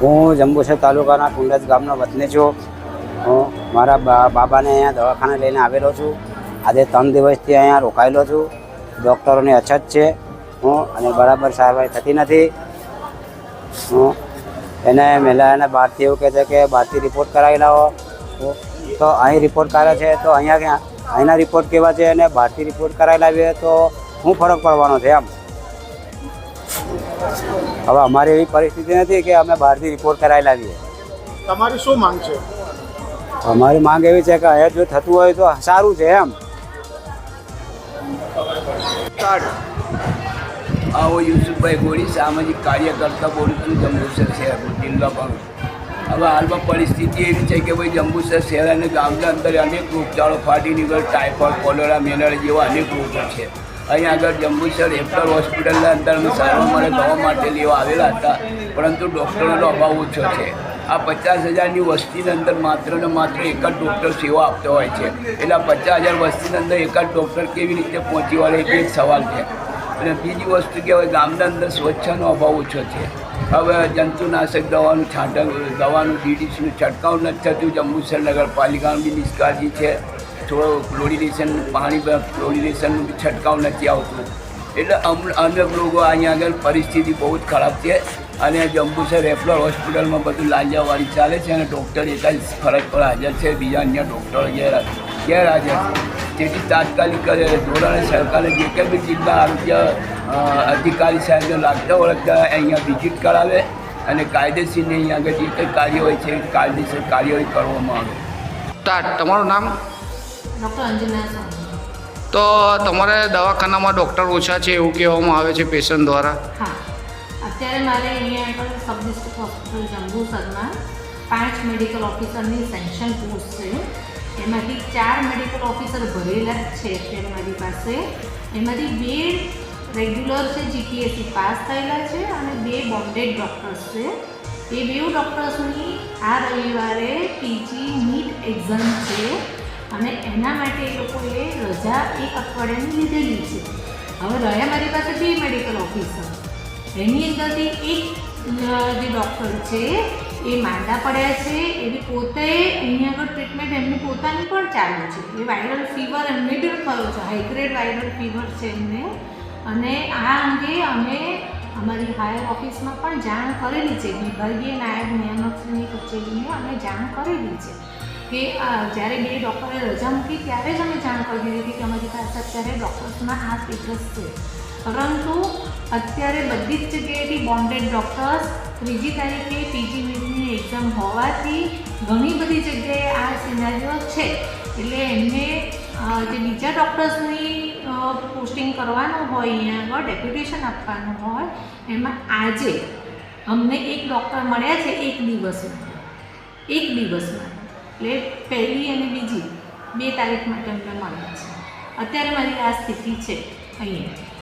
હું જંબુસર તાલુકાના કુંડજ ગામનો વતની છું. હું મારા બાબાને અહીંયા દવાખાને લઈને આવેલો છું. આજે ત્રણ દિવસથી અહીંયા રોકાયેલો છું. ડૉક્ટરોની અછત છે. હું અને બરાબર સારવાર થતી નથી. હું એને મહિલાને બહારથી એવું કહે છે કે બહારથી રિપોર્ટ કરાવી લાવો. તો અહીં રિપોર્ટ કરે છે તો અહીંયા ક્યાં? અહીંના રિપોર્ટ કેવા છે? અને બહારથી રિપોર્ટ કરાવી લાવીએ તો શું ફરક પડવાનો છે એમ. હવે અમારી એવી પરિસ્થિતિ નથી કે અમે બહારથી રિપોર્ટ કરાયેલા છીએ. તમારી શું માંગ છે? અમારી માંગ એવી છે કે અહીંયા જો થતું હોય તો સારું છે એમ. આવો યુસુફભાઈ ગોળી સામાજિક કાર્યકર્તા બોલું છું જંબુસર શહેર જિલ્લા હવે હાલમાં પરિસ્થિતિ એવી છે કે ભાઈ જંબુસર શહેર અને ગામના અંદર અનેક રોગચાળો ફાટી નીકળ ટાઇફોઇડ કોલેરા મેલેરિયા જેવા અનેક રોગો છે. અહીંયા આગળ જંબુસર રેફરલ હોસ્પિટલના અંદર સારવાર મળે દવા માટે લેવા આવેલા હતા. પરંતુ ડૉક્ટરોનો અભાવ ઓછો છે. આ પચાસ હજારની વસ્તીની અંદર માત્ર ને માત્ર એક જ ડૉક્ટર સેવા આપતો હોય છે. એટલે આ પચાસ હજાર વસ્તીની અંદર એક જ ડૉક્ટર કેવી રીતે પહોંચી વળે એ સવાલ છે. અને બીજી વસ્તુ કે હવે ગામના અંદર સ્વચ્છનો અભાવ ઓછો છે. હવે જંતુનાશક દવાનું, છાંટક દવાનું ડીડીસીનું છંટકાવ નથી થતું. જંબુસર નગરપાલિકાની નિષ્કાળજી છે. થોડો ક્લોરિનેશન પાણી ક્લોરિનેશનનું છંટકાવ નથી આવતું. એટલે અમ, અનેક લોકો અહીંયા આગળ પરિસ્થિતિ બહુ જ ખરાબ છે અને જંબુસર રેફરલ હોસ્પિટલમાં બધું લાંજાવાળી ચાલે છે અને ડૉક્ટર એકા જ ફરજ પર હાજર છે, બીજા અન્ય ડૉક્ટરો ગેર ગેરહાજર છે. તેથી તાત્કાલિક ધોરણે સરકારે જે કંઈ બી જિલ્લા આરોગ્ય અધિકારી સાહેબને લાગતા ઓળખતા અહીંયા વિઝિટ કરાવે અને કાયદેસરની અહીંયા આગળ જે કંઈ કાર્ય હોય છે, કાયદેસર કાર્યવાહી કરવામાં આવે. તમારું નામ? ડૉક્ટર અંજના સ્વામી તો તમારે દવાખાનામાં ડૉક્ટર ઓછા છે એવું કહેવામાં આવે છે પેશન્ટ દ્વારા? હા. અત્યારે મારે અહીંયા આગળ સબ ડિસ્ટ્રિક્ટ હોસ્પિટલ જંબુસરમાં પાંચ મેડિકલ ઓફિસરની સેન્શન પોસ્ટ છે. એમાંથી ચાર મેડિકલ ઓફિસર ભરેલા જ છે અત્યારે મારી પાસે. એમાંથી બે રેગ્યુલર છે જીપીએસસી પાસ થયેલા છે અને બે બોન્ડેડ ડૉક્ટર્સ છે. એ બે ડૉક્ટર્સની આ રવિવારે પીજી નીટ એક્ઝામ છે. અને એના માટે એ લોકોએ રજા એક અઠવાડિયાની લીધેલી છે. હવે રહ્યા મારી પાસે બે મેડિકલ ઓફિસર એની અંદરથી એક જે ડૉક્ટર છે, એ માંદા પડ્યા છે. એની પોતે અહીંયા આગળ ટ્રીટમેન્ટ એમની પોતાની પણ ચાલુ છે. એ વાયરલ ફીવર એમને બી થયો છે. હાઈગ્રેડ વાયરલ ફીવર છે એમને. અને આ અંગે અમે અમારી હાયર ઓફિસમાં પણ જાણ કરેલી છે. વિભાગીય નાયબ નિયામકશ્રીની કચેરીને અમે જાણ કરેલી છે. કે જ્યારે બે ડૉક્ટરે રજા મૂકી, ત્યારે જ અમે જાણ કરી દીધી હતી કે અમારી પાસે અત્યારે ડૉક્ટર્સના આ સ્ટેટસ છે. પરંતુ અત્યારે બધી જ જગ્યાએથી બોન્ડેડ ડૉક્ટર્સ ત્રીજી તારીખે પીજી નીટની એક્ઝામ હોવાથી ઘણી બધી જગ્યાએ આ સિનારીઓ છે. એટલે એમને જે બીજા ડૉક્ટર્સની પોસ્ટિંગ કરવાનું હોય, અહીંયા આગળ ડેપ્યુટેશન આપવાનું હોય, એમાં આજે અમને એક ડૉક્ટર મળ્યા છે એક દિવસમાં. એક દિવસમાં. એટલે પહેલી અને બીજી બે તારીખ માટે અમને મળે છે. અત્યારે મારી આ સ્થિતિ છે અહીંયા.